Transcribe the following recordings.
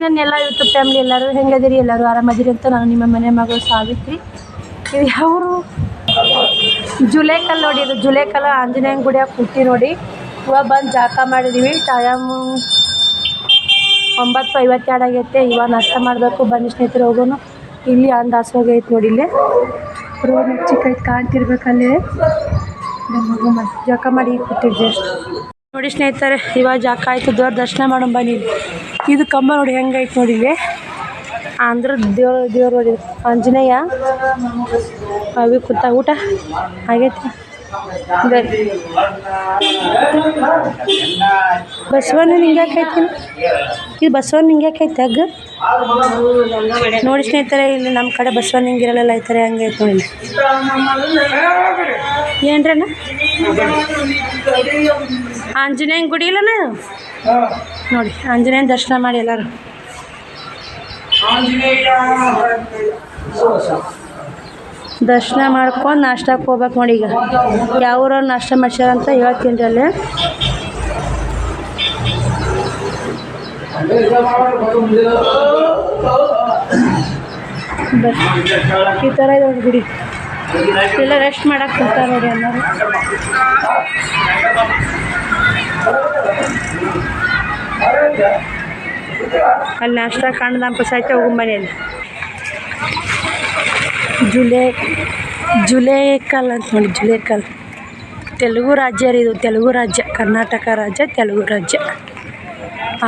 ನನ್ನೆಲ್ಲ YouTube family ಎಲ್ಲರೂ ಹೆಂಗದಿರಿ ಎಲ್ಲರೂ ಆರಾಮದಿರಿ ಅಂತ ನಾನು ನಿಮ್ಮ ಮನೆ ಮಗಳು ಸಾವಿತ್ರಿ. ಇದು ಯಾವರು? ಜುಲೇಕಲ್ ನೋಡಿ, ಇದು ಜುಲೇಕಲ್ ಆಂಜನೇಯನ ಗುಡಿಯಾಗ ಕುಟ್ಟಿ ನೋಡಿ. ಇವಾಗ ಬಂದು ಜಾಕ ಮಾಡಿದ್ದೀವಿ ಟೈಮು ಒಂಬತ್ತು ಐವತ್ತೆರಡು ಆಗೈತೆ. ಇವಾಗ ನಾಷ್ಟ ಮಾಡಬೇಕು. ಬನ್ನಿ ಸ್ನೇಹಿತರು ಹೋಗೋನು ಇಲ್ಲಿ ಅಂದ ಐತೆ ನೋಡಿ ಇಲ್ಲಿ. ರೋಡ್ ಚಿಕ್ಕೈತೆ ಕಾಣ್ತಿರ್ಬೇಕಲ್ಲಿ. ಜಾಕ ಮಾಡಿ ಕುಟ್ಟಿದ್ದೆ ಅಷ್ಟು. ನೋಡಿ ಸ್ನೇಹಿತರೆ, ಇವಾಗ ಜಾಕ ಆಯಿತು. ದೇವ್ರ ದರ್ಶನ ಮಾಡೋಣ ಬನ್ನಿ. ಇದು ಕಂಬ ನೋಡಿ, ಹೆಂಗೈತೆ ನೋಡಿ ಇಲ್ಲಿ. ಆಂಧ್ರ ದೇವ್ರ ದೇವ್ರು ನೋಡಿ ಆಂಜನೇಯ. ಅವಿ ಕುತ್ತ ಊಟ. ಆಗೈತಿ. ಬಸವಣ್ಣ ಹಿಂಗ್ಯಾಕೈತಿ ಇದು ಬಸವಣ್ಣ ಹಿಂಗ್ಯಾಕೈತಿ ಹಗ್ಗ? ನೋಡಿ ಸ್ನೇಹಿತರೆ, ಇಲ್ಲಿ ನಮ್ಮ ಕಡೆ ಬಸವಣ್ಣ ಹಿಂಗಿರಲ್ಲ ಈ ಥರ ಹೆಂಗೈತೆ ನೋಡಿ ಏನ್ರಣ್ಣ? ಆಂಜನೇಯನ ಗುಡಿ ಇಲ್ಲ ನೋಡಿ ಆಂಜನೇಯನ ದರ್ಶನ ಮಾಡಿ ಎಲ್ಲರೂ. ದರ್ಶನ ಮಾಡ್ಕೊಂಡು ನಾಷ್ಟಕ್ಕೆ ಹೋಗ್ಬೇಕು ನೋಡಿ ಈಗ. ಯಾವ ಊರವ್ರು ನಾಷ್ಟ ಮಾಡ್ಸ್ಯಾರ ಅಂತ ಹೇಳ್ತೀನಿ ರೀ ಅಲ್ಲಿ. ಈ ಥರ ಇದೆ ಒಂದು ಗುಡಿ. ಎಲ್ಲ ರೆಸ್ಟ್ ಮಾಡಕ್ಕೆ ಬರ್ತಾರೆ ನೋಡಿ ಎಲ್ಲರೂ. ಅಲ್ಲಿ ನಾಷ್ಟ ಕಾಣ್ದಂಪ ಸಹಿತ ಮನೆಯಲ್ಲಿ. ಜುಲೈ, ಜುಲೇ ಜುಲೇಕಲ್ ಅಂತ ನೋಡಿ ಜುಲೇಕಲ್ ತೆಲುಗು ರಾಜ್ಯ ರೀ ಇದು, ತೆಲುಗು ರಾಜ್ಯ, ಕರ್ನಾಟಕ ರಾಜ್ಯ, ತೆಲುಗು ರಾಜ್ಯ.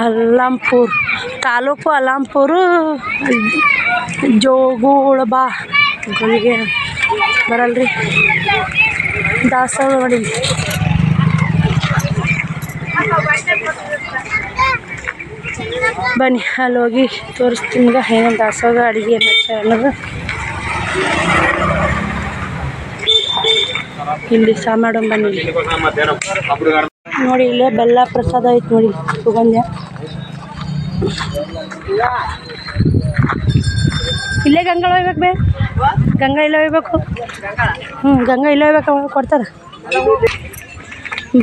ಅಲ್ಲಂಪುರ್, ತಾಲೂಕು ಅಲ್ಲಾಂಪುರು ಜೋಗುಳಬಾ ಗುಳಿಗೆ ಬರಲ್ರಿ. ದಾಸವಾಳ ನೋಡಿ ಬನ್ನಿ, ಅಲ್ಲಿ ಹೋಗಿ ತೋರಿಸ್ತೀನಿ ನಿಮ್ಗೆ ಏನೇನು ದಾಸೋಗ ಅಡುಗೆ ಮಾಡ್ತಾರೆ ಅನ್ನೋದು ಇಲ್ಲಿ ಸಹ ಬನ್ನಿ. ನೋಡಿ, ಇಲ್ಲೇ ಬೆಲ್ಲ ಪ್ರಸಾದ ಐತೆ ನೋಡಿ, ಸುಗಂಧ. ಇಲ್ಲೇ ಗಂಗಾಳ ಒಯ್ಬೇಕು ಬೇ ಗಂಗಾ ಇಲ್ಲೇ ಒಯ್ಬೇಕು ಹ್ಞೂ ಗಂಗಾ ಇಲ್ಲೇ ಒಯ್ಬೇಕು ಕೊಡ್ತಾರೆ.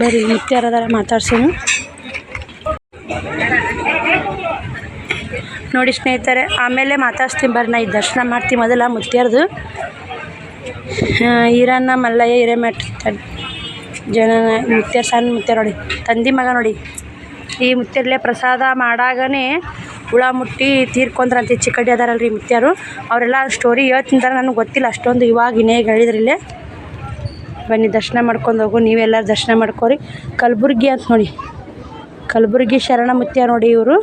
ಬರ್ರಿ ನಿತ್ಯಾರದಾರ ಮಾತಾಡ್ಸೋಣ ನೋಡಿ ಸ್ನೇಹಿತರೆ, ಆಮೇಲೆ ಮಾತಾಡ್ಸ್ತೀನಿ ಬರ್ರಿ ನಾ ಈ ದರ್ಶನ ಮಾಡ್ತೀನಿ ಮೊದಲ ಮುತ್ತಿಯರ್ದು. ಈರನ್ನ ಮಲ್ಲಯ್ಯ, ಹಿರೇಮಠ ಜನ ಮುತ್ಯ ಸಣ್ಣ ಮುತ್ಯ ನೋಡಿ, ತಂದಿ ಮಗ ನೋಡಿ. ಈ ಮುತ್ಯರ್ಲೆ ಪ್ರಸಾದ ಮಾಡಾಗನೇ ಹುಳ ಮುಟ್ಟಿ ತೀರ್ಕೊಂಡ್ರಂತ ಚಿಕ್ಕಡಿ ಚಿಕ್ಕಡ್ಡಿ ಅದಾರಲ್ರಿ ಮುತ್ಯಾರು ಅವರೆಲ್ಲ ಸ್ಟೋರಿ ಹೇಳ್ತಿಂತಾರೆ ನನಗೆ ಗೊತ್ತಿಲ್ಲ, ಅಷ್ಟೊಂದು ಇವಾಗ ಇನ್ನೇಗ ಹೇಳಿದ್ರಿಲ್ಲೇ ಬನ್ನಿ, ದರ್ಶನ ಮಾಡ್ಕೊಂಡು ಹೋಗು, ನೀವೆಲ್ಲರೂ ದರ್ಶನ ಮಾಡ್ಕೊರಿ. ಕಲಬುರ್ಗಿ ಅಂತ ನೋಡಿ. ಕಲಬುರ್ಗಿ ಶರಣ ಮುತ್ಯ ನೋಡಿ ಇವರು.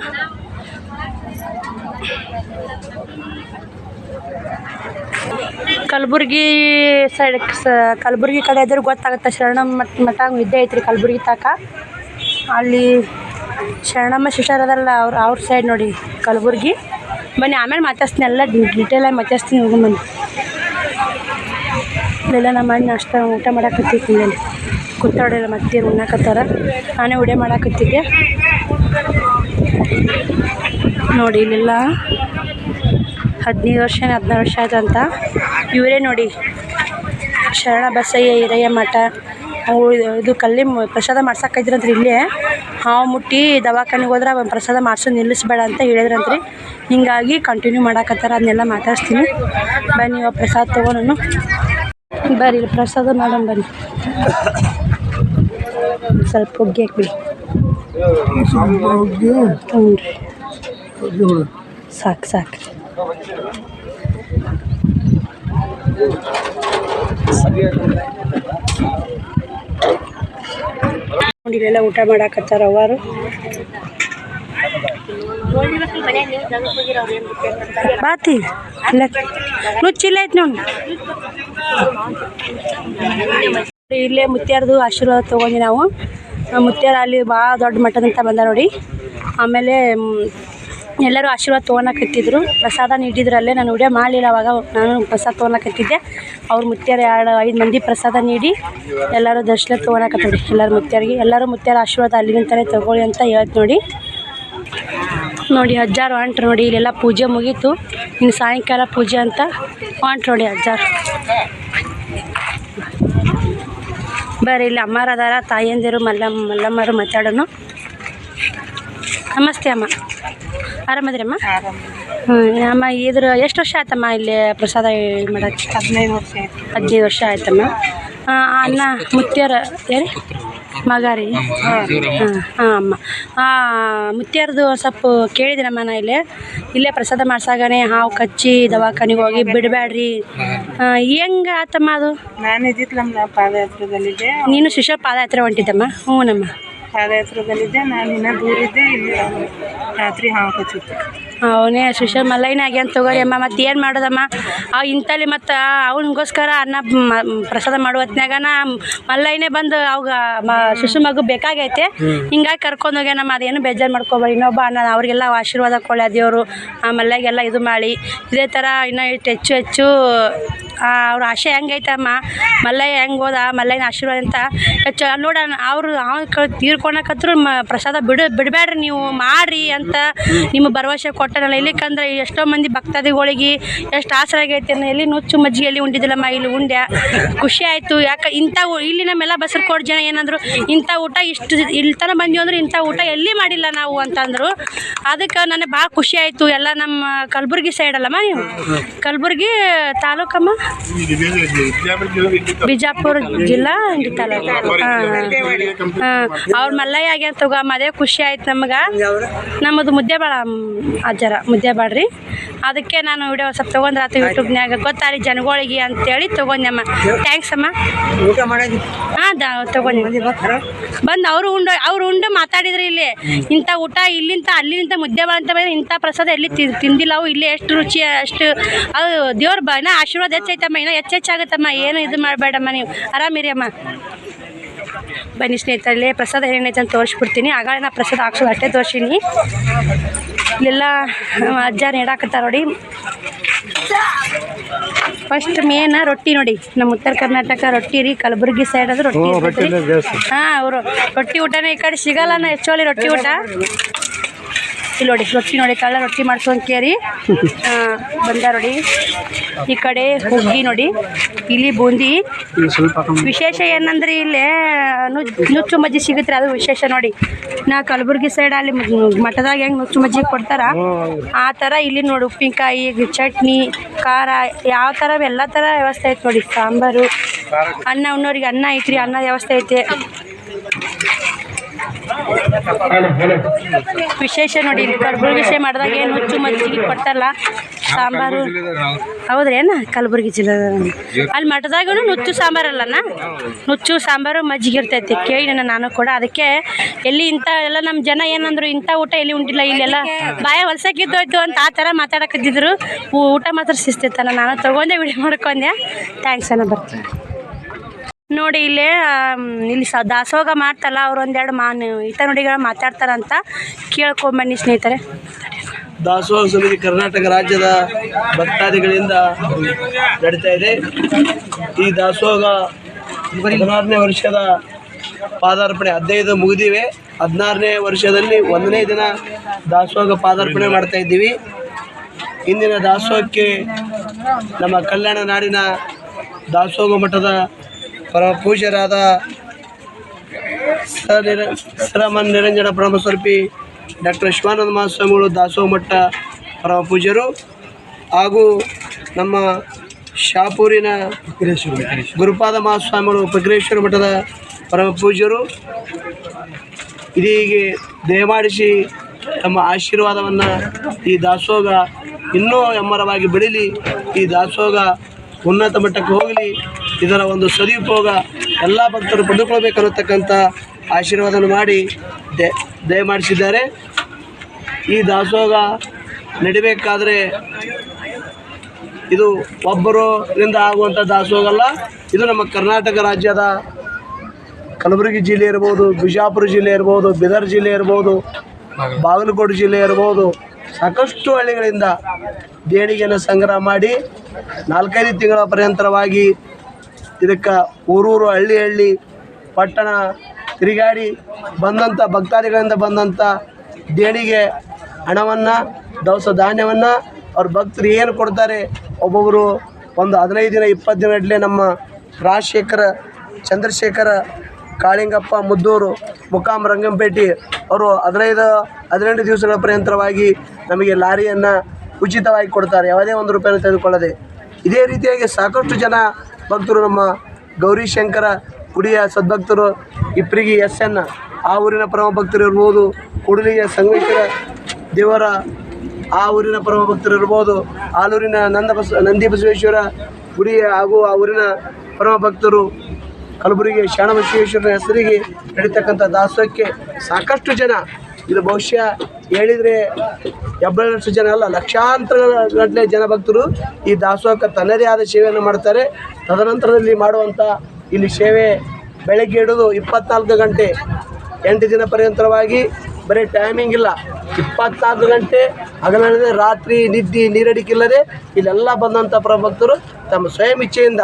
ಕಲಬುರ್ಗಿ ಸೈಡ್ ಕಲಬುರ್ಗಿ ಕಡೆ ಇದ್ರೆ ಗೊತ್ತಾಗುತ್ತೆ. ಶರಣಮ್ಮ ಮಠ ಮಠ ವಿದ್ಯೆ ಐತ್ರಿ ಕಲಬುರ್ಗಿ ತನಕ. ಅಲ್ಲಿ ಶರಣಮ್ಮ ಸಿಸ್ಟರ್ ಅದಲ್ಲ ಅವ್ರು, ಅವ್ರ ಸೈಡ್ ನೋಡಿ ಕಲಬುರ್ಗಿ. ಬನ್ನಿ, ಆಮೇಲೆ ಮಾತಾಡ್ತೀನಿ ಎಲ್ಲ ಡೀಟೇಲಾಗಿ ಮಾತಾಡ್ತೀನಿ ಹೋಗು ಬನ್ನಿ. ಇಲ್ಲೆಲ್ಲ ನಮ್ಮ ಅಣ್ಣ ಅಷ್ಟ ಊಟ ಮಾಡಾಕತ್ತಿತ್ತು ಕೂತಾಡಲ್ಲ ಮತ್ತೆ ಉಣ್ಣಾಕತ್ತಾರ. ನಾನೇ ಉಡೆ ಮಾಡಾಕತ್ತಿದ್ದೆ. ನೋಡಿ ಇಲ್ಲೆಲ್ಲ ಹದಿನೈದು ವರ್ಷ, ಹದಿನಾರು ವರ್ಷ ಆಯ್ತಂತ. ಇವರೇ ನೋಡಿ. ಶರಣ ಬಸಯ್ಯ ಹಿರಯ್ಯ ಮಠ ಅವು ಇದು ಕಲ್ಲಿ ಪ್ರಸಾದ ಮಾಡ್ಸಕ್ಕಿದ್ರಂತ್ರಿ ಇಲ್ಲೇ. ಹಾವು ಮುಟ್ಟಿ ದವಾಖಾನೆಗೆ ಹೋದ್ರೆ ಒಂದು ಪ್ರಸಾದ ಮಾಡ್ಸೋದು ನಿಲ್ಲಿಸ್ಬೇಡ ಅಂತ ಹೇಳಿದ್ರಂತ್ರಿ. ಹಿಂಗಾಗಿ ಕಂಟಿನ್ಯೂ ಮಾಡಾಕತ್ತಾರ ಅದನ್ನೆಲ್ಲ ಮಾತಾಡ್ಸ್ತೀನಿ. ಬನ್ನಿ ಇವಾಗ ಪ್ರಸಾದ ತೊಗೊಂಡು ಬರ್ರಿ ಪ್ರಸಾದ ಮಾಡೋಣ ಬನ್ನಿ. ಸ್ವಲ್ಪ ಹುಗ್ಗಿ ಹಾಕ್ಬಿಡಿ ಹ್ಞೂ ರೀ. ಸಾಕು ಸಾಕು. ಇಲ್ಲೆಲ್ಲ ಊಟ ಮಾಡಾಕತ್ತಾರ ಅವರು ಬಾತಿ ಮುಚ್ಚಿಲ್ಲ ಐತೆ ನೋಡಿ. ಇಲ್ಲೇ ಮುತ್ಯಾರ್ದು ಆಶೀರ್ವಾದ ತಗೊಂಡಿ ನಾವು. ಮುತ್ಯಾರ ಅಲ್ಲಿ ಭಾಳ ದೊಡ್ಡ ಮಟ್ಟದಂತ ಬಂದ ನೋಡಿ. ಆಮೇಲೆ ಎಲ್ಲರೂ ಆಶೀರ್ವಾದ ತೊಗೊಳಕತ್ತಿದ್ರು ಪ್ರಸಾದ ನೀಡಿದ್ರು ಅಲ್ಲೇ ನಾನು ವಿಡಿಯೋ ಮಾಡಲಿಲ್ಲ, ಅವಾಗ ನಾನು ಪ್ರಸಾದ ತೊಗೊಳಕತ್ತಿದ್ದೆ ಅವ್ರ ಮುತ್ಯಾರ ಎರಡು ಐದು ಮಂದಿ ಪ್ರಸಾದ ನೀಡಿ ಎಲ್ಲರೂ ದರ್ಶನ ತೊಗೊಳಕತ್ತವ್ರಿ ಎಲ್ಲರೂ ಮುತ್ಯಾರಿಗೆ ಎಲ್ಲರೂ ಮುತ್ಯಾರ ಆಶೀರ್ವಾದ ಅಲ್ಲಿಂದಲೇ ತಗೊಳ್ಳಿ ಅಂತ ಹೇಳ್ತು ನೋಡಿ. ನೋಡಿ ಅಜ್ಜಾರು ಹೊಂಟ್ರು ನೋಡಿ, ಇಲ್ಲೆಲ್ಲ ಪೂಜೆ ಮುಗೀತು. ಇನ್ನು ಸಾಯಂಕಾಲ ಪೂಜೆ ಅಂತ ಹೊಂಟ್ರು ನೋಡಿ ಅಜ್ಜಾರು ಬರ್ರಿ, ಇಲ್ಲಿ ಅಮ್ಮಾರದಾರ, ತಾಯಿಯಂದಿರು, ಮಲ್ಲಮ್ಮ, ಮಲ್ಲಮ್ಮರು ಮಾತಾಡೋನು ನಮಸ್ತೆ ಅಮ್ಮ. ಆರಾಮದ್ರಿ ಅಮ್ಮ? ಹ್ಞೂ ಅಮ್ಮ ಇದ್ರ ಎಷ್ಟು ವರ್ಷ ಆಯ್ತಮ್ಮ ಇಲ್ಲಿ ಪ್ರಸಾದ ಮಾಡಕ್ಕೆ? ಹದಿನೈದು ವರ್ಷ ಆಯ್ತು. ಹದಿನೈದು ವರ್ಷ ಆಯ್ತಮ್ಮ. ಆ, ಅನ್ನ ಮುತ್ಯಾರ ಯಾರಿ? ಮಗ ರೀ ಹಾಂ ಹಾಂ ಅಮ್ಮ. ಮುತ್ಯಾರದು ಸ್ವಲ್ಪ ಕೇಳಿದ್ದೀನಮ್ಮ ನಾ ಇಲ್ಲಿ. ಇಲ್ಲೇ ಪ್ರಸಾದ ಮಾಡ್ಸಾಗನೆ ಹಾವು ಕಚ್ಚಿ ದವಾಖಾನಿಗೆ ಹೋಗಿ ಬಿಡಬೇಡ್ರಿ ಹೆಂಗೆ ಆತಮ್ಮ ಅದು? ನಾನು ಇದ್ದಿತ್ತಲಮ್ಮ ಪಾದಯಾತ್ರದಲ್ಲಿದ್ದೆ ನೀನು ಶಿಷ್ಯ ಪಾದಯಾತ್ರೆ ಹೊಂಟಿದ್ದಮ್ಮ. ಹ್ಞೂನಮ್ಮ. ಪಾದಯಾತ್ರದಲ್ಲಿದ್ದೆ ನಾನು ಇನ್ನೂ ದೂರ ಇದ್ದೆ ಇಲ್ಲಿ ರಾತ್ರಿ ಹಾವು ಕಚ್ಚಿತ್ತು ಅವನೇ ಶಿಷ್ಯ ಮಲ್ಲಯ್ಯನೇ ಆಗ್ಯಾನ ತಗೋರಿ ಅಮ್ಮ. ಮತ್ತೆ ಏನು ಮಾಡೋದಮ್ಮ? ಆ ಇಂಥಲ್ಲಿ ಮತ್ತು ಅವನಿಗೋಸ್ಕರ ಅನ್ನ ಪ್ರಸಾದ ಮಾಡುವ ಹೊತ್ತಿನಾಗನ ನಾ ಮಲ್ಲೈನೇ ಬಂದು ಅವಾಗ ಮ ಮಗು ಬೇಕಾಗೈತೆ. ಹಿಂಗಾಗಿ ಕರ್ಕೊಂಡು ಹೋಗ್ಯಾನಮ್ಮ. ಅದೇನು ಬೇಜಾರು ಮಾಡ್ಕೊಬೇಡಿ. ಇನ್ನೊಬ್ಬ ಅನ್ನ ಅವ್ರಿಗೆಲ್ಲ ಆಶೀರ್ವಾದ ಕೊಳ್ಳೆ ದೇವರು. ಆ ಮಲ್ಲಯ್ಯಗೆಲ್ಲ ಇದು ಮಾಡಿ. ಇದೇ ಥರ ಇನ್ನೂ ಹೆಚ್ಚು ಹೆಚ್ಚು ಅವ್ರ ಆಶೆ ಹೆಂಗೈತಮ್ಮ? ಮಲ್ಲಯ್ಯ ಹೆಂಗೆ ಹೋದ? ಮಲ್ಲಯ್ಯನ ಆಶೀರ್ವಾದ ಅಂತ ಹೆಚ್ಚು ನೋಡ, ಅವರು ಅವ್ನು ತೀರ್ಕೊಳಕತ್ರು ಪ್ರಸಾದ ಬಿಡು ಬಿಡಬೇಡ್ರಿ ನೀವು. ಮಾಡಿರಿ ಅಂತ ನಿಮ್ಮ ಭರವಸೆ ಕೊಟ್ಟನಲ್ಲ ಇಲ್ಲಿಕಂದ್ರೆ ಎಷ್ಟೋ ಮಂದಿ ಭಕ್ತಾದಿಗಳಿಗೆ ಎಷ್ಟು ಆಸರ ಆಗೈತೆ ಅನ್ನೋ ಎಲ್ಲಿ ನುಚ್ಚು ಮಜ್ಜಿಗೆ ಎಲ್ಲಿ ಉಂಡಿದ್ದಿಲ್ಲಮ್ಮ ಇಲ್ಲಿ ಉಂಡೆ ಖುಷಿ ಆಯಿತು. ಯಾಕೆ ಇಂಥ ಇಲ್ಲಿ ನಮ್ಮೆಲ್ಲ ಬಸರ್ಕೋಡ್ ಜನ ಏನಂದ್ರು, ಇಂಥ ಊಟ ಇಷ್ಟು ಇಲ್ಲಿ ತನಕ ಬಂದ್ವಿ ಅಂದ್ರೆ ಇಂಥ ಊಟ ಎಲ್ಲಿ ಮಾಡಿಲ್ಲ ನಾವು ಅಂತಂದರು. ಅದಕ್ಕೆ ನನಗೆ ಭಾಳ ಖುಷಿ ಆಯಿತು. ಎಲ್ಲ ನಮ್ಮ ಕಲಬುರ್ಗಿ ಸೈಡ್ ಅಲ್ಲಮ್ಮ ನೀವು? ಕಲಬುರ್ಗಿ ತಾಲೂಕಮ್ಮ? ಬಿಜಾಪುರ ಜಿಲ್ಲಾ ತಾಲೂಕು. ಹಾಂ ಅವ್ರ ಮಲ್ಲಯ್ಯ ಆಗ್ಯಾನ ತಗೋ ಅದೇ ಖುಷಿ ಆಯ್ತು ನಮ್ಗೆ. ನಮ್ಮದು ಮುದ್ದೆ ಬಾಳ ಅಜ್ಜರ ಮುದ್ದೆ ಬಾಡ್ರಿ. ಅದಕ್ಕೆ ನಾನು ವಿಡಿಯೋ ಸ್ವಲ್ಪ ತೊಗೊಂಡ್ರಾತು ಯೂಟ್ಯೂಬ್ನ್ಯಾಗ ಗೊತ್ತಾರಿ ಜನಗಳಿಗೆ ಅಂತೇಳಿ ತೊಗೊಂಡಮ್ಮ. ಥ್ಯಾಂಕ್ಸ್ ಅಮ್ಮ. ಹಾಂ ದಾ ತೊಗೊಂಡು ಬಂದು ಅವರು ಉಂಡು ಅವ್ರು ಉಂಡು ಮಾತಾಡಿದ್ರು ಇಲ್ಲಿ. ಇಂಥ ಊಟ ಇಲ್ಲಿಂದ ಅಲ್ಲಿಂದ ಮುದ್ದೆ ಬಾಳ ಅಂತ ಬಂದ್ರೆ ಇಂಥ ಪ್ರಸಾದ ಎಲ್ಲಿ ತಿಂದಿಲ್ಲ ಅವು. ಇಲ್ಲಿ ಎಷ್ಟು ರುಚಿ ಅಷ್ಟು ಅದು ದೇವ್ರ ಬ ಇನ್ನೂ ಆಶೀರ್ವಾದ ಹೆಚ್ಚೈತಮ್ಮ ಇನ್ನೂ ಹೆಚ್ಚೆಚ್ಚಾಗುತ್ತಮ್ಮ ಏನು ಇದು ಮಾಡಬೇಡಮ್ಮ ನೀವು. ಆರಾಮಿರಿ ಅಮ್ಮ ಬನ್ನಿ ಸ್ನೇಹಿತರಲ್ಲಿ ಪ್ರಸಾದ ಏನೈತೆ ಅಂತ ತೋರಿಸ್ಬಿಡ್ತೀನಿ. ಆಗ ನಾ ಪ್ರಸಾದ ಹಾಕ್ಸೋದು ಅಷ್ಟೇ ತೋರಿಸೀನಿ. ಇಲ್ಲೆಲ್ಲ ಅಜ್ಜ ನೆಡಾಕತ್ತಾರ ನೋಡಿ. ಫಸ್ಟ್ ಮೇನ್ ರೊಟ್ಟಿ ನೋಡಿ. ನಮ್ಮ ಉತ್ತರ ಕರ್ನಾಟಕ ರೊಟ್ಟಿ ರೀ ಕಲಬುರಗಿ ಸೈಡ್ ಅದು ರೊಟ್ಟಿ. ಹಾ ಅವರು. ರೊಟ್ಟಿ ಊಟನೇ ಈ ಕಡೆ ಸಿಗಲ್ಲ ಹೆಚ್ಚೋಲಿ ರೊಟ್ಟಿ ಊಟ. ಇಲ್ಲಿ ನೋಡಿ ರೊಟ್ಟಿ ನೋಡಿ ಕಳ್ಳ ರೊಟ್ಟಿ ಮಾಡ್ಕೊಂಡು ಕೇರಿ. ಬಂದ ನೋಡಿ. ಈ ಕಡೆ ಹುಗ್ಗಿ ನೋಡಿ ಇಲ್ಲಿ ಬೂಂದಿ. ವಿಶೇಷ ಏನಂದ್ರೆ ಇಲ್ಲಿ ನುಚ್ಚು ಮಜ್ಜಿ ಸಿಗುತ್ತೆ ಅದು ವಿಶೇಷ ನೋಡಿ. ನಾ ಕಲಬುರ್ಗಿ ಸೈಡ್ ಅಲ್ಲಿ ಮಠದಾಗ ಹೆಂಗ್ ನುಚ್ಚು ಮಜ್ಜಿ ಕೊಡ್ತಾರ? ಆ ತರ ಇಲ್ಲಿ ನೋಡಿ ಉಪ್ಪಿನಕಾಯಿ ಚಟ್ನಿ ಖಾರ ಯಾವ ತರ ಎಲ್ಲ ತರ ವ್ಯವಸ್ಥೆ ಐತೆ ನೋಡಿ. ಸಾಂಬಾರು ಅನ್ನ ಉಣ್ಣೋರಿಗೆ ಅನ್ನ ಐತ್ರಿ ಅನ್ನ ವ್ಯವಸ್ಥೆ ಐತೆ. ವಿಶೇಷ ನೋಡಿ ಕಲಬುರಗಿ ಮಾಡಿದಾಗ ಏನು ಹುಚ್ಚು ಮಜ್ಜಿಗೆ ಕೊಡ್ತಾರಲ್ಲ, ಸಾಂಬಾರು. ಹೌದ್ರೇನ ಕಲಬುರ್ಗಿ ಜಿಲ್ಲೆ ಅಲ್ಲಿ ಮಠದಾಗೂ ನುಚ್ಚು ಸಾಂಬಾರು ಅಲ್ಲನ ನುಚ್ಚು ಸಾಂಬಾರು, ಮಜ್ಜಿಗೆ ಇರ್ತೈತಿ. ಕೇಳಿ ನಾನು ಕೂಡ. ಅದಕ್ಕೆ ಎಲ್ಲಿ ಇಂಥ ಎಲ್ಲ ನಮ್ಮ ಜನ ಏನಂದ್ರು ಇಂಥ ಊಟ ಎಲ್ಲಿ ಉಂಟಿಲ್ಲ, ಇಲ್ಲೆಲ್ಲ ಬಾಯ ಹೊಲ್ಸಕ್ಕಿದ್ದೋಯ್ತು ಅಂತ ಆ ಥರ ಮಾತಾಡಕತ್ತಿದ್ರು. ಊಟ ಮಾತ್ರ ಸಿಸ್ತೈತಲ್ಲ ನಾನು ತೊಗೊಂಡೆ, ವಿಡಿಯೋ ಮಾಡ್ಕೊಂಡೆ. ಥ್ಯಾಂಕ್ಸ್ ಅನ್ನ ಬರ್ತೀನಿ. ನೋಡಿ ಇಲ್ಲಿ ಇಲ್ಲಿ ಸ ದಾಸೋಗ ಮಾಡ್ತಲ್ಲ ಅವ್ರು ಒಂದೆರಡು ಮಾನ್ ಈತ ನುಡಿಗಳು ಮಾತಾಡ್ತಾರಂತ ಕೇಳ್ಕೊಂಬನ್ನಿ ಸ್ನೇಹಿತರೆ. ದಾಸೋಹ ಸಮಿತಿ ಕರ್ನಾಟಕ ರಾಜ್ಯದ ಭಕ್ತಾದಿಗಳಿಂದ ನಡೀತಾ ಇದೆ. ಈ ದಾಸೋಹ ಹದಿನಾರನೇ ವರ್ಷದ ಪಾದಾರ್ಪಣೆ ಹದಿನೈದು ಮುಗಿದಿವೆ. ಹದಿನಾರನೇ ವರ್ಷದಲ್ಲಿ ಒಂದನೇ ದಿನ ದಾಸೋಹ ಪಾದಾರ್ಪಣೆ ಮಾಡ್ತಾ ಇದ್ದೀವಿ. ಇಂದಿನ ದಾಸೋಹಕ್ಕೆ ನಮ್ಮ ಕಲ್ಯಾಣ ನಾಡಿನ ದಾಸೋಹ ಮಠದ ಪರಮ ಪೂಜ್ಯರಾದ ಸ ನಿರ ಪರಮ ನಿರಂಜನ ಬ್ರಹ್ಮಸ್ವರೂಪಿ ಡಾಕ್ಟರ್ ಶಿವಾನಂದ ಮಹಾಸ್ವಾಮಿಗಳು ದಾಸೋಹ ಮಠ ಪರಮ ಪೂಜ್ಯರು ಹಾಗೂ ನಮ್ಮ ಶಾಪೂರಿನ ಗುರುಪಾದ ಮಹಾಸ್ವಾಮಿಗಳು ಪಗ್ರೇಶ್ವರ ಮಠದ ಪರಮ ಪೂಜ್ಯರು ಇದೀಗೆ ದಯಮಾಡಿಸಿ ತಮ್ಮ ಆಶೀರ್ವಾದವನ್ನು ಈ ದಾಸೋಗ ಇನ್ನೂ ಎಮ್ಮರವಾಗಿ ಬೆಳೀಲಿ. ಈ ದಾಸೋಗ ಉನ್ನತ ಮಟ್ಟಕ್ಕೆ ಹೋಗಲಿ. ಇದರ ಒಂದು ಸದುಪಯೋಗ ಎಲ್ಲ ಭಕ್ತರು ಪಡೆದುಕೊಳ್ಬೇಕನ್ನತಕ್ಕಂಥ ಆಶೀರ್ವಾದವನ್ನು ಮಾಡಿ ದಯ ದಯಮಾಡಿಸಿದ್ದಾರೆ. ಈ ದಾಸೋಹ ನಡಿಬೇಕಾದ್ರೆ ಇದು ಒಬ್ಬರಿಂದ ಆಗುವಂಥ ದಾಸೋಹ ಅಲ್ಲ. ಇದು ನಮ್ಮ ಕರ್ನಾಟಕ ರಾಜ್ಯದ ಕಲಬುರಗಿ ಜಿಲ್ಲೆ ಇರ್ಬೋದು, ಬಿಜಾಪುರ ಜಿಲ್ಲೆ ಇರ್ಬೋದು, ಬೀದರ್ ಜಿಲ್ಲೆ ಇರ್ಬೋದು, ಬಾಗಲಕೋಟೆ ಜಿಲ್ಲೆ ಇರ್ಬೋದು, ಸಾಕಷ್ಟು ಹಳ್ಳಿಗಳಿಂದ ದೇಣಿಗೆಯನ್ನು ಸಂಗ್ರಹ ಮಾಡಿ ನಾಲ್ಕೈದು ತಿಂಗಳ ಪರ್ಯಂತರವಾಗಿ ಇದಕ್ಕೆ ಊರೂರು ಹಳ್ಳಿ ಹಳ್ಳಿ ಪಟ್ಟಣ ತಿರುಗಾಡಿ ಬಂದಂಥ ಭಕ್ತಾದಿಗಳಿಂದ ಬಂದಂಥ ದೇಣಿಗೆ ಹಣವನ್ನು, ದವಸ ಧಾನ್ಯವನ್ನು ಅವ್ರ ಭಕ್ತರು ಏನು ಕೊಡ್ತಾರೆ ಒಬ್ಬೊಬ್ಬರು ಒಂದು ಹದಿನೈದು ದಿನ, ಇಪ್ಪತ್ತು ದಿನ ನಮ್ಮ ರಾಜಶೇಖರ, ಚಂದ್ರಶೇಖರ, ಕಾಳಿಂಗಪ್ಪ, ಮುದ್ದೂರು, ಮುಕಾಂ, ರಂಗಂಪೇಟೆ ಅವರು ಹದಿನೈದು, ಹದಿನೆಂಟು ದಿವಸಗಳ ಪರ್ಯಂತರವಾಗಿ ನಮಗೆ ಲಾರಿಯನ್ನು ಉಚಿತವಾಗಿ ಕೊಡ್ತಾರೆ. ಯಾವುದೇ ಒಂದು ರೂಪಾಯಿನ ತೆಗೆದುಕೊಳ್ಳದೆ. ಇದೇ ರೀತಿಯಾಗಿ ಸಾಕಷ್ಟು ಜನ ಭಕ್ತರು ನಮ್ಮ ಗೌರಿಶಂಕರ ಗುಡಿಯ ಸದ್ಭಕ್ತರು ಇಬ್ಬರಿಗೆ ಎಸ್ ಎನ್ ಆ ಊರಿನ ಪರಮ ಭಕ್ತರು ಇರ್ಬೋದು, ಕುಡಲಿಯ ಸಂಗಮೇಶ್ವರ ದೇವರ ಆ ಊರಿನ ಪರಮ ಭಕ್ತರು ಇರ್ಬೋದು, ಆಲೂರಿನ ನಂದ ಬಸ, ನಂದಿ ಬಸವೇಶ್ವರ ಗುಡಿ ಹಾಗೂ ಆ ಊರಿನ ಪರಮ ಭಕ್ತರು ಕಲಬುರಗಿ ಶರಣಬಸವೇಶ್ವರನ ಹೆಸರಿಗೆ ನಡೀತಕ್ಕಂಥ ದಾಸೋಹಕ್ಕೆ ಸಾಕಷ್ಟು ಜನ. ಇದು ಬಹುಶಃ ಹೇಳಿದರೆ ಎಬ್ಬರಷ್ಟು ಜನ ಅಲ್ಲ, ಲಕ್ಷಾಂತರ ಗಟ್ಟಲೆ ಜನ ಭಕ್ತರು ಈ ದಾಸೋಹಕ್ಕೆ ತನ್ನದೇ ಆದ ಸೇವೆಯನ್ನು ಮಾಡ್ತಾರೆ. ತದನಂತರದಲ್ಲಿ ಮಾಡುವಂಥ ಇಲ್ಲಿ ಸೇವೆ ಬೆಳಗ್ಗೆ ಹಿಡಿದು ಇಪ್ಪತ್ನಾಲ್ಕು ಗಂಟೆ ಎಂಟು ದಿನ ಪರ್ಯಂತರವಾಗಿ ಬರೀ ಟೈಮಿಂಗ್ ಇಲ್ಲ. ಇಪ್ಪತ್ನಾಲ್ಕು ಗಂಟೆ ಹಗಲಲ್ಲದೆ ರಾತ್ರಿ ನಿದ್ದೆ ನೀರಡಿಕಿಲ್ಲದೆ ಇಲ್ಲೆಲ್ಲ ಬಂದಂಥ ಪ್ರಭಕ್ತರು ತಮ್ಮ ಸ್ವಯಂ ಇಚ್ಛೆಯಿಂದ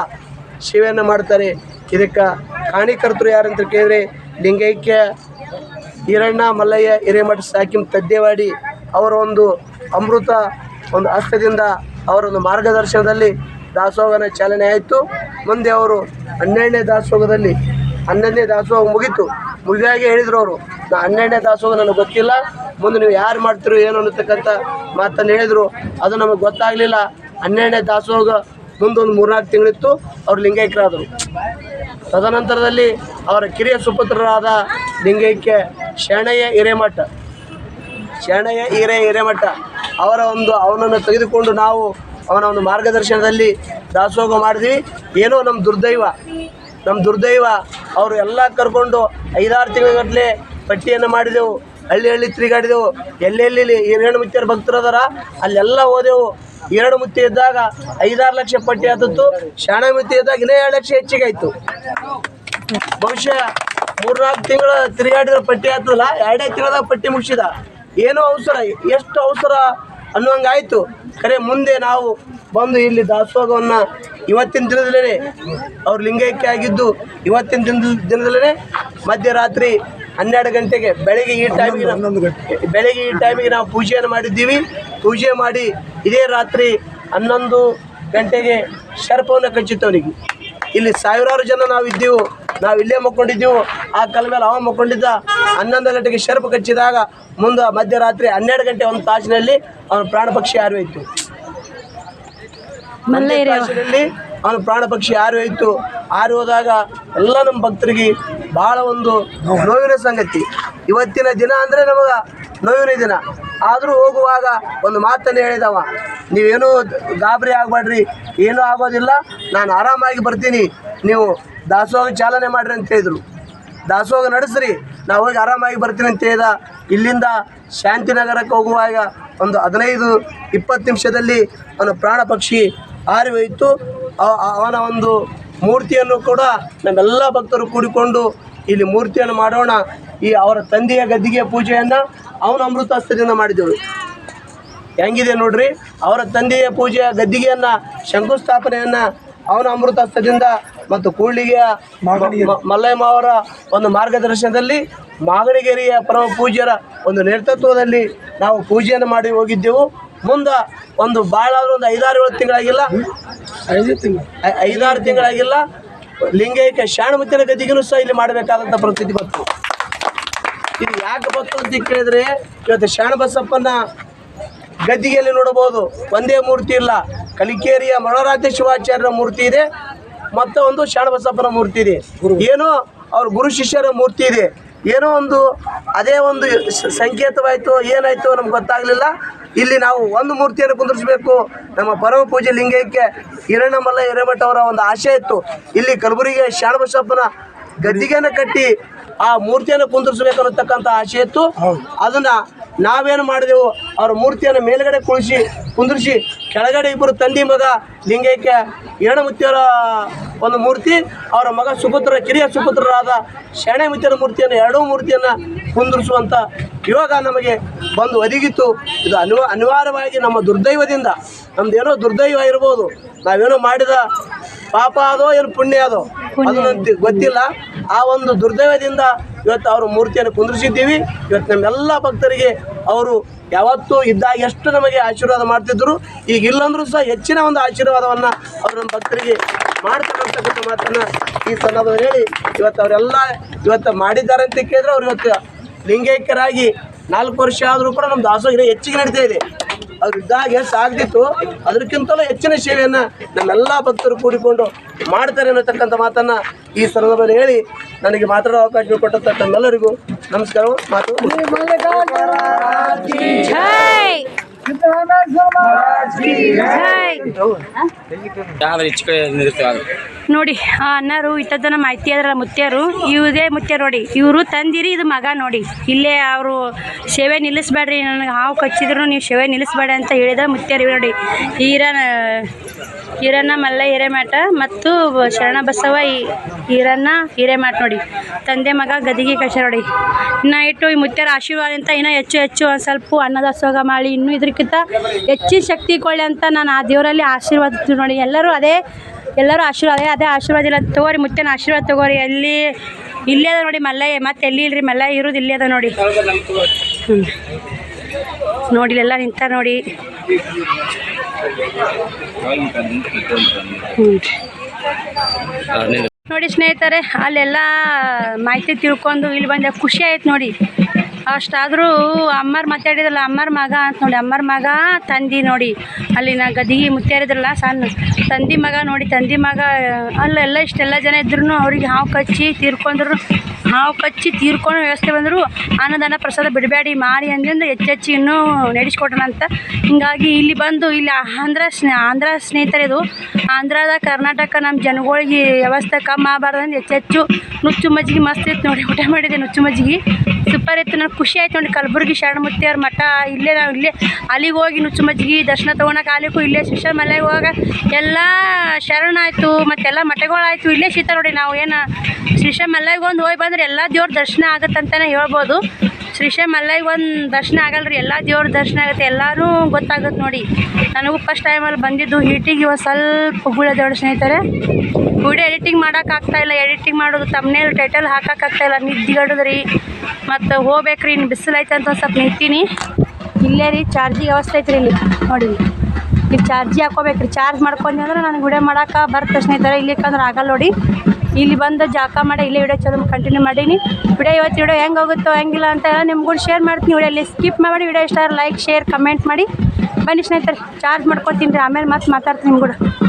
ಸೇವೆಯನ್ನು ಮಾಡ್ತಾರೆ. ಇದಕ್ಕೆ ಕಾಣಿಕರ್ತರು ಯಾರಂತ ಕೇಳಿದ್ರೆ ಲಿಂಗೈಕ್ಯ ಈರಣ್ಣ ಮಲ್ಲಯ್ಯ ಹಿರೇಮಠ ಸಾಕಿಂ ತದ್ದೇವಾಡಿ ಅವರ ಒಂದು ಅಮೃತ ಒಂದು ಹಸ್ತದಿಂದ ಅವರ ಒಂದು ಮಾರ್ಗದರ್ಶನದಲ್ಲಿ ದಾಸೋಹನ ಚಾಲನೆ ಆಯಿತು. ಮುಂದೆ ಅವರು ಹನ್ನೆರಡನೇ ದಾಸೋಹದಲ್ಲಿ, ಹನ್ನೊಂದನೇ ದಾಸೋಹ ಮುಗೀತು. ಮುಗಿದಾಗೆ ಹೇಳಿದ್ರು ಅವರು, ನಾ ಹನ್ನೆರಡನೇ ದಾಸೋಹ ನನಗೆ ಗೊತ್ತಿಲ್ಲ. ಮುಂದೆ ನೀವು ಯಾರು ಮಾಡ್ತೀರೋ ಏನು ಅನ್ನತಕ್ಕಂಥ ಮಾತನ್ನು ಹೇಳಿದರು. ಅದು ನಮಗೆ ಗೊತ್ತಾಗಲಿಲ್ಲ. ಹನ್ನೆರಡನೇ ದಾಸೋಹ ಮುಂದೊಂದು ಮೂರ್ನಾಲ್ಕು ತಿಂಗಳಿತ್ತು. ಅವರು ಲಿಂಗೈಕ್ಯರಾದರು. ತದನಂತರದಲ್ಲಿ ಅವರ ಕಿರಿಯ ಸುಪುತ್ರರಾದ ಲಿಂಗೈಕ್ಯ ಶರಣಯ್ಯ ಹಿರೇಮಠ, ಶರಣಯ್ಯ ಹಿರೇ ಹಿರೇಮಠ ಅವರ ಒಂದು ಅವನನ್ನು ತೆಗೆದುಕೊಂಡು ನಾವು ಅವನ ಒಂದು ಮಾರ್ಗದರ್ಶನದಲ್ಲಿ ದಾಸೋಹ ಮಾಡಿದ್ವಿ. ಏನೋ ನಮ್ಮ ದುರ್ದೈವ ನಮ್ಮ ದುರ್ದೈವ, ಅವರು ಎಲ್ಲ ಕರ್ಕೊಂಡು ಐದಾರು ತಿಂಗಳಗಟ್ಟಲೆ ಪಟ್ಟಿಯನ್ನು ಮಾಡಿದೆವು. ಹಳ್ಳಿ ಹಳ್ಳಿ ತಿರುಗಾಡಿದೆವು. ಎಲ್ಲೆಲ್ಲಿ ಹಿರೇಣು ಮುತ್ತಿಯರ ಭಕ್ತರದಾರ ಅಲ್ಲೆಲ್ಲ ಹೋದೆವು. ಎರಡು ಮುತ್ತಿ ಇದ್ದಾಗ ಐದಾರು ಲಕ್ಷ ಪಟ್ಟಿ ಆದತ್ತು ಶಾಣ ಮುತ್ತಿ ಇದ್ದಾಗ ಇನ್ನೇ ಎರಡು ಲಕ್ಷ ಹೆಚ್ಚಿಗೆ ಬಹುಶಃ ಮೂರ್ನಾಲ್ಕು ತಿಂಗಳ ತಿರುಗಾಡಿದ ಪಟ್ಟಿ ಆತದಲ್ಲ, ಎರಡೇ ತಿಂಗಳದಾಗ ಪಟ್ಟಿ ಮುಗಿಸಿದ. ಏನೋ ಅವಸರ, ಎಷ್ಟು ಅವಸರ ಅನ್ನುವಂಗಾಯ್ತು ಖರೆ ಮುಂದೆ ನಾವು ಬಂದು ಇಲ್ಲಿ ದಾಸೋಹವನ್ನು ಇವತ್ತಿನ ದಿನದಲ್ಲೇ ಅವ್ರು ಲಿಂಗೈಕ್ಯ ಆಗಿದ್ದು ಇವತ್ತಿನ ದಿನದ ದಿನದಲ್ಲೇ ಮಧ್ಯರಾತ್ರಿ ಹನ್ನೆರಡು ಗಂಟೆಗೆ ಬೆಳಗ್ಗೆ ಈ ಟೈಮಿಗೆ ಬೆಳಗ್ಗೆ ಈ ಟೈಮಿಗೆ ನಾವು ಪೂಜೆಯನ್ನು ಮಾಡಿದ್ದೀವಿ. ಪೂಜೆ ಮಾಡಿ ಇದೇ ರಾತ್ರಿ ಹನ್ನೊಂದು ಗಂಟೆಗೆ ಶರ್ಪವನ್ನು ಕಚ್ಚಿತ್ತವನಿಗೆ ಇಲ್ಲಿ ಸಾವಿರಾರು ಜನ ನಾವು ಇದ್ದೀವು ನಾವು ಇಲ್ಲೇ ಮಕ್ಕೊಂಡಿದ್ದೀವು. ಆ ಕಲ್ ಮೇಲೆ ಅವ ಮಕ್ಕೊಂಡಿದ್ದ. ಹನ್ನೊಂದು ಗಂಟೆಗೆ ಶರ್ಪ್ ಕಚ್ಚಿದಾಗ ಮುಂದೆ ಮಧ್ಯರಾತ್ರಿ ಹನ್ನೆರಡು ಗಂಟೆ ಒಂದು ತಾಸಿನಲ್ಲಿ ಅವನ ಪ್ರಾಣ ಪಕ್ಷಿ ಒಂದೇ ತಾಸಿನಲ್ಲಿ ಅವನ ಪ್ರಾಣ ಪಕ್ಷಿ ಹಾರಿಹೋಯ್ತು ಹಾರಿ ಹೋದಾಗ ಎಲ್ಲ ನಮ್ಮ ಭಕ್ತರಿಗೆ ಬಹಳ ಒಂದು ನೋವಿನ ಸಂಗತಿ. ಇವತ್ತಿನ ದಿನ ಅಂದರೆ ನಮಗ ನೋವಿನ ದಿನ. ಆದರೂ ಹೋಗುವಾಗ ಒಂದು ಮಾತನ್ನು ಹೇಳಿದವ ನೀವೇನು ಗಾಬರಿ ಆಗಬೇಡ್ರಿ ಏನೂ ಆಗೋದಿಲ್ಲ. ನಾನು ಆರಾಮಾಗಿ ಬರ್ತೀನಿ. ನೀವು ದಾಸೋಹ ಚಾಲನೆ ಮಾಡ್ರಿ ಅಂತ ಹೇಳಿದ್ರು. ದಾಸೋಹ ನಡೆಸ್ರಿ, ನಾವು ಹೋಗಿ ಆರಾಮಾಗಿ ಬರ್ತೀನಿ ಅಂತ ಹೇಳಿದ. ಇಲ್ಲಿಂದ ಶಾಂತಿನಗರಕ್ಕೆ ಹೋಗುವಾಗ ಒಂದು ಹದಿನೈದು ಇಪ್ಪತ್ತು ನಿಮಿಷದಲ್ಲಿ ಅವನ ಪ್ರಾಣ ಪಕ್ಷಿ ಹಾರಿ ಹೋಯಿತು. ಅವ- ಅವನ ಒಂದು ಮೂರ್ತಿಯನ್ನು ಕೂಡ ನಮ್ಮೆಲ್ಲ ಭಕ್ತರು ಕೂಡಿಕೊಂಡು ಇಲ್ಲಿ ಮೂರ್ತಿಯನ್ನು ಮಾಡೋಣ. ಈ ಅವರ ತಂದೆಯ ಗದ್ದಿಗೆ ಪೂಜೆಯನ್ನು ಅವನ ಅಮೃತಾಸ್ತ್ರದಿಂದ ಮಾಡಿದೆವು. ಹೆಂಗಿದೆ ನೋಡ್ರಿ, ಅವರ ತಂದೆಯ ಪೂಜೆಯ ಗದ್ದಿಗೆಯನ್ನು ಶಂಕುಸ್ಥಾಪನೆಯನ್ನು ಅವನ ಅಮೃತಾಸ್ತ್ರದಿಂದ ಮತ್ತು ಕೂಡ್ಲಿಗೆಯ ಮಲ್ಲಯ್ಯಮ್ಮವರ ಒಂದು ಮಾರ್ಗದರ್ಶನದಲ್ಲಿ ಮಾಗಡಿಗೆರೆಯ ಪರಮ ಪೂಜ್ಯರ ಒಂದು ನೇತೃತ್ವದಲ್ಲಿ ನಾವು ಪೂಜೆಯನ್ನು ಮಾಡಿ ಹೋಗಿದ್ದೆವು. ಮುಂದೆ ಒಂದು ಭಾಳ ಒಂದು ಐದಾರು ಏಳು ತಿಂಗಳಾಗಿಲ್ಲ. ಐದು ತಿಂಗಳು. ಐದಾರು ತಿಂಗಳಾಗಿಲ್ಲ. ಲಿಂಗೈಕ್ಯ ಶಾಣಮುತ್ತಿನ ಗತಿಗೂ ಸಹ ಇಲ್ಲಿ ಮಾಡಬೇಕಾದಂಥ ಪರಿಸ್ಥಿತಿ ಬಂತು. ಇದು ಯಾಕೆ ಬಂತು ಅಂತ ಕೇಳಿದ್ರೆ ಇವತ್ತು ಶಾಣಬಸಪ್ಪನ ಗದ್ದಿಗೆಯಲ್ಲಿ ನೋಡಬಹುದು. ಒಂದೇ ಮೂರ್ತಿ ಇಲ್ಲ. ಕಲಿಕೇರಿಯ ಮನೋರಾಧ್ಯ ಶಿವಾಚಾರ್ಯರ ಮೂರ್ತಿ ಇದೆ. ಮತ್ತು ಒಂದು ಶಾಣಬಸಪ್ಪನ ಮೂರ್ತಿ ಇದೆ. ಏನೋ ಅವ್ರ ಗುರು ಶಿಷ್ಯರ ಮೂರ್ತಿ ಇದೆ. ಏನೋ ಒಂದು ಅದೇ ಒಂದು ಸಂಕೇತವಾಯಿತು, ಏನಾಯಿತು ನಮ್ಗೆ ಗೊತ್ತಾಗಲಿಲ್ಲ. ಇಲ್ಲಿ ನಾವು ಒಂದು ಮೂರ್ತಿಯನ್ನು ಕುಂದಿರಿಸಬೇಕು. ನಮ್ಮ ಪರಮ ಪೂಜೆ ಲಿಂಗೈಕ್ಯ ಹಿರಣ್ಣಮಲ್ಲ ಹಿರೇಮಠ ಅವರ ಒಂದು ಆಶೆ ಇತ್ತು. ಇಲ್ಲಿ ಕಲಬುರಗಿಯ ಶಾಣಬಸಪ್ಪನ ಗದ್ದಿಗೆಯನ್ನು ಕಟ್ಟಿ ಆ ಮೂರ್ತಿಯನ್ನು ಕುಂದಿರಿಸಬೇಕು ಅನ್ನತಕ್ಕಂಥ ಆಸೆ ಇತ್ತು. ಅದನ್ನ ನಾವೇನು ಮಾಡಿದೆವು? ಅವ್ರ ಮೂರ್ತಿಯನ್ನು ಮೇಲ್ಗಡೆ ಕುಳಿಸಿ ಕುಂದಿರಿಸಿ ಕೆಳಗಡೆ ಇಬ್ಬರು ತಂದಿ ಮಗ ಲಿಂಗೈಕ್ಯ ಮುತ್ತಿಯವರ ಒಂದು ಮೂರ್ತಿ ಅವರ ಮಗ ಸುಪುತ್ರ ಕಿರಿಯ ಸುಪುತ್ರರಾದ ಮುತ್ತಿಯರ ಮೂರ್ತಿಯನ್ನು ಎರಡೂ ಮೂರ್ತಿಯನ್ನು ಕುಂದಿರಿಸುವಂಥ ಯೋಗ ನಮಗೆ ಬಂದು ಒದಗಿತ್ತು. ಇದು ಅನಿವ ಅನಿವಾರ್ಯವಾಗಿ ನಮ್ಮ ದುರ್ದೈವದಿಂದ. ನಮ್ದೇನೋ ದುರ್ದೈವ ಇರ್ಬೋದು. ನಾವೇನೋ ಮಾಡಿದ ಪಾಪ ಅದೋ ಏನು ಪುಣ್ಯ ಅದೋ ಅದು ಗೊತ್ತಿಲ್ಲ. ಆ ಒಂದು ದುರ್ದೈವದಿಂದ ಇವತ್ತು ಅವರು ಮೂರ್ತಿಯನ್ನು ಕುಂದಿರಿಸಿದ್ದೀವಿ. ಇವತ್ತು ನಮ್ಮೆಲ್ಲ ಭಕ್ತರಿಗೆ ಅವರು ಯಾವತ್ತೂ ಇದ್ದಾಗ ಎಷ್ಟು ನಮಗೆ ಆಶೀರ್ವಾದ ಮಾಡ್ತಿದ್ರು ಈಗ ಇಲ್ಲಂದ್ರೂ ಸಹ ಹೆಚ್ಚಿನ ಒಂದು ಆಶೀರ್ವಾದವನ್ನು ಅವರು ನಮ್ಮ ಭಕ್ತರಿಗೆ ಮಾಡ್ತಕ್ಕಂಥ ಮಾತನ್ನು ಮಾತನ್ನ ಈ ಸಂದರ್ಭದಲ್ಲಿ ಹೇಳಿ ಇವತ್ತು ಅವರೆಲ್ಲ ಇವತ್ತು ಮಾಡಿದ್ದಾರೆ ಅಂತ ಕೇಳಿದ್ರೆ ಅವ್ರು ಇವತ್ತು ಲಿಂಗೈಕ್ಯರಾಗಿ ನಾಲ್ಕು ವರ್ಷ ಆದರೂ ಕೂಡ ನಮ್ಮ ದಾಸೋಹ ಇನ್ನೂ ಹೆಚ್ಚಿಗೆ ನಡೀತಾ ಇದೆ. ಅವ್ರು ಇದ್ದಾಗ ಎಷ್ಟು ಆಗ್ತಿತ್ತು ಅದಕ್ಕಿಂತಲೂ ಹೆಚ್ಚಿನ ಸೇವೆಯನ್ನು ನಮ್ಮೆಲ್ಲ ಭಕ್ತರು ಕೂಡಿಕೊಂಡು ಮಾಡ್ತಾರೆ ಅನ್ನತಕ್ಕಂಥ ಮಾತನ್ನು ಈ ಸಂದರ್ಭದಲ್ಲಿ ಹೇಳಿ ನನಗೆ ಮಾತಾಡೋ ಅವಕಾಶ ಕೊಟ್ಟಂತಕ್ಕಂಥ ಎಲ್ಲರಿಗೂ ನಮಸ್ಕಾರ, ಮಾತು ನೋಡಿ, ಆ ಅಣ್ಣರು ಇತ್ತದನ್ನ ಮಾಹಿತಿ ಅದ್ರ ಮುತ್ಯರು, ಇವುದೇ ಮುತ್ಯ ನೋಡಿ, ಇವರು ತಂದಿರಿ ಇದು ಮಗ ನೋಡಿ. ಇಲ್ಲೇ ಅವರು ಸೇವೆ ನಿಲ್ಲಿಸ್ಬೇಡ್ರಿ, ನನಗೆ ಹಾವು ಕಚ್ಚಿದ್ರು ನೀವು ಸೇವೆ ನಿಲ್ಲಿಸ್ಬೇಡ ಅಂತ ಹೇಳಿದ ಮುತ್ಯರು ನೋಡಿ. ಈರನ ಈರಣ್ಣ ಮಲ್ಲ ಹಿರೇಮಠ ಮತ್ತು ಶರಣ ಬಸವ ಈರಣ್ಣ ಹಿರೇಮಠ ನೋಡಿ. ತಂದೆ ಮಗ ಗದಿಗೆ ಕಳ್ಸ ನೋಡಿ. ಇನ್ನು ಇಟ್ಟು ಈ ಮುತ್ಯರ ಆಶೀರ್ವಾದ ಅಂತ ಇನ್ನೂ ಹೆಚ್ಚು ಹೆಚ್ಚು ಒಂದು ಸ್ವಲ್ಪ ಅನ್ನದಾಸೋಗ ಮಾಡಿ ಇನ್ನೂ ಇದಕ್ಕಿಂತ ಹೆಚ್ಚಿನ ಶಕ್ತಿ ಕೊಳ್ಳಿ ಅಂತ ನಾನು ಆ ದೇವರಲ್ಲಿ ಆಶೀರ್ವಾದ ನೋಡಿ. ಎಲ್ಲರೂ ಅದೇ, ಎಲ್ಲರೂ ಆಶೀರ್ವಾದ, ಅದೇ ಆಶೀರ್ವಾದ ಇಲ್ಲ ತಗೋರಿ ಮುತ್ಯನ ಆಶೀರ್ವಾದ ತಗೋರಿ. ಎಲ್ಲಿ, ಇಲ್ಲೇ ಅದ ನೋಡಿ ಮಲ್ಲಯ್ಯ, ಮತ್ತೆ ಎಲ್ಲಿ ಇಲ್ರಿ ಮಲ್ಲಯ್ಯ ಇರೋದು ಇಲ್ಲೇ ಅದ ನೋಡಿ. ಹ್ಞೂ ನೋಡಿ ಎಲ್ಲ ನಿಂತ ನೋಡಿ. ನೋಡಿ ಸ್ನೇಹಿತರೆ ಅಲ್ಲೆಲ್ಲ ಮಾಹಿತಿ ತಿಳ್ಕೊಂಡು ಇಲ್ಲಿ ಬಂದೆ ಖುಷಿ ಆಯ್ತು ನೋಡಿ. ಅಷ್ಟಾದರೂ ಅಮ್ಮರ್ ಮಾತಾಡಿದ್ರಲ್ಲ, ಅಮ್ಮರ್ ಮಗ ಅಂತ ನೋಡಿ, ಅಮ್ಮರ್ ಮಗ ತಂದಿ ನೋಡಿ, ಅಲ್ಲಿನ ಗದಿಗೆ ಮುತ್ತೇರಿದ್ರಲ್ಲ ಸಣ್ಣ, ತಂದಿ ಮಗ ನೋಡಿ, ತಂದಿ ಮಗ ಅಲ್ಲೆಲ್ಲ ಇಷ್ಟೆಲ್ಲ ಜನ ಇದ್ರು ಅವ್ರಿಗೆ ಹಾವು ಕಚ್ಚಿ ತೀರ್ಕೊಂಡ್ರು, ಹಾವು ಕಚ್ಚಿ ತೀರ್ಕೊಂಡು ವ್ಯವಸ್ಥೆ ಬಂದರು, ಅನ್ನದಾನ ಪ್ರಸಾದ ಬಿಡಬೇಡಿ, ಮಾರಿ ಅಂದಿಂದ ಹೆಚ್ಚೆಚ್ಚು ಇನ್ನೂ ಅಂತ. ಹಿಂಗಾಗಿ ಇಲ್ಲಿ ಬಂದು, ಇಲ್ಲಿ ಆಂಧ್ರ ಸ್ನೇ, ಆಂಧ್ರ ಸ್ನೇಹಿತರಿದು ಆಂಧ್ರದ ಕರ್ನಾಟಕ ನಮ್ಮ ಜನಗಳಿಗೆ ವ್ಯವಸ್ಥೆ ಕಮ್ಮಿ ಆಗಬಾರ್ದು ಹೆಚ್ಚೆಚ್ಚು ನುಚ್ಚು ಮಜ್ಜಿಗೆ ಮಸ್ತ್ ಇತ್ತು ನೋಡಿ, ಊಟ ಮಾಡಿದೆ ನುಚ್ಚು ಮಜ್ಜಿಗೆ ಸೂಪರ್ ಇತ್ತು ನನಗೆ ಖುಷಿ ಆಯ್ತು ನೋಡಿ, ಕಲಬುರ್ಗಿ ಶರಣ ಅವ್ರ ಮಠ. ಇಲ್ಲೇ ನಾವು ಇಲ್ಲೇ ಅಲ್ಲಿಗೆ ಹೋಗಿ ನುಚ್ಚು ಮಜ್ಜಿಗೆ ದರ್ಶನ ತೊಗೊಳಕ್ಕೆ ಅಲ್ಲಿಗೂ ಇಲ್ಲೇ ಶಿಷ್ಯ ಮಲೆಗೆ ಹೋಗ. ಎಲ್ಲ ಶರಣ ಆಯಿತು ಮತ್ತೆಲ್ಲ ಮಠಗಳಾಯಿತು. ಇಲ್ಲೇ ಶೀತ ನೋಡಿ, ನಾವು ಏನು ಶ್ರೀಶ ಮಲ್ಲಯ್ಯಗೆ ಒಂದು ಹೋಗಿ ಬಂದ್ರೆ ಎಲ್ಲ ದೇವ್ರ ದರ್ಶನ ಆಗತ್ತಂತಲೇ ಹೇಳ್ಬೋದು. ಶ್ರೀಶ ಮಲ್ಲಯ್ಯಗೆ ಒಂದು ದರ್ಶನ ಆಗಲ್ಲ ರೀ ಎಲ್ಲ ದೇವ್ರ ದರ್ಶನ ಆಗುತ್ತೆ. ಎಲ್ಲರೂ ಗೊತ್ತಾಗುತ್ತೆ ನೋಡಿ. ನನಗೂ ಫಸ್ಟ್ ಟೈಮಲ್ಲಿ ಬಂದಿದ್ದು ಹೀಟಿಗೆ ಇವಾಗ ಸ್ವಲ್ಪ ಗುಳದೋಡು ಸ್ನೇಹಿತರೆ. ವಿಡಿಯೋ ಎಡಿಟಿಂಗ್ ಮಾಡೋಕ್ಕಾಗ್ತಾಯಿಲ್ಲ ಎಡಿಟಿಂಗ್ ಮಾಡೋದು ತಮ್ಮನೇಲಿ ಟೈಟಲ್ ಹಾಕೋಕ್ಕಾಗ್ತಾ ಇಲ್ಲ. ನಿದ್ದಿಗಡೋದು ರೀ ಮತ್ತು ಹೋಗ್ಬೇಕ್ರಿ, ಇನ್ನು ಬಿಸಿಲೈತೆ ಅಂತ ಸ್ವಲ್ಪ ನಿಂತೀನಿ. ಇಲ್ಲೇ ರೀ ಚಾರ್ಜಿಗೆ ವ್ಯವಸ್ಥೆ ಐತ್ರಿ ಇಲ್ಲಿ. ನೋಡಿ ಇಲ್ಲಿ ಚಾರ್ಜಿ ಹಾಕೋಬೇಕ್ರಿ ಚಾರ್ಜ್ ಮಾಡ್ಕೊಂಡಿ ಅಂದ್ರೆ ನನಗೆ ವಿಡಿಯೋ ಮಾಡೋಕೆ ಇಲ್ಲಾಂದ್ರೆ ಇಲ್ಲಿ ಇಲ್ಲಿಕಂದ್ರೆ ಆಗಲ್ಲ ನೋಡಿ. ಇಲ್ಲಿ ಬಂದು ಜಾಕ ಮಾಡಿ, ಇಲ್ಲೇ ವಿಡಿಯೋ ಚಲೋ ಕಂಟಿನ್ಯೂ ಮಾಡೀನಿ. ವಿಡಿಯೋ ಇವತ್ತು ವಿಡಿಯೋ ಹೆಂಗೆ ಹೋಗುತ್ತೋ, ಹೆಂಗಿಲ್ಲ ಅಂತ ನಿಮ್ಗೂ ಶೇರ್ ಮಾಡ್ತೀನಿ ವಿಡಿಯೋ ಇಲ್ಲಿ ಸ್ಕಿಪ್ ಮಾಡಿ ವಿಡಿಯೋ ಇಷ್ಟ ಲೈಕ್ ಶೇರ್ ಕಮೆಂಟ್ ಮಾಡಿ. ಬನ್ನಿ ಸ್ನೇಹಿತರೆ, ಚಾರ್ಜ್ ಮಾಡ್ಕೊತೀನಿ ರೀ ಆಮೇಲೆ ಮತ್ತೆ ಮಾತಾಡ್ತೀನಿ ನಿಮ್ಗೂ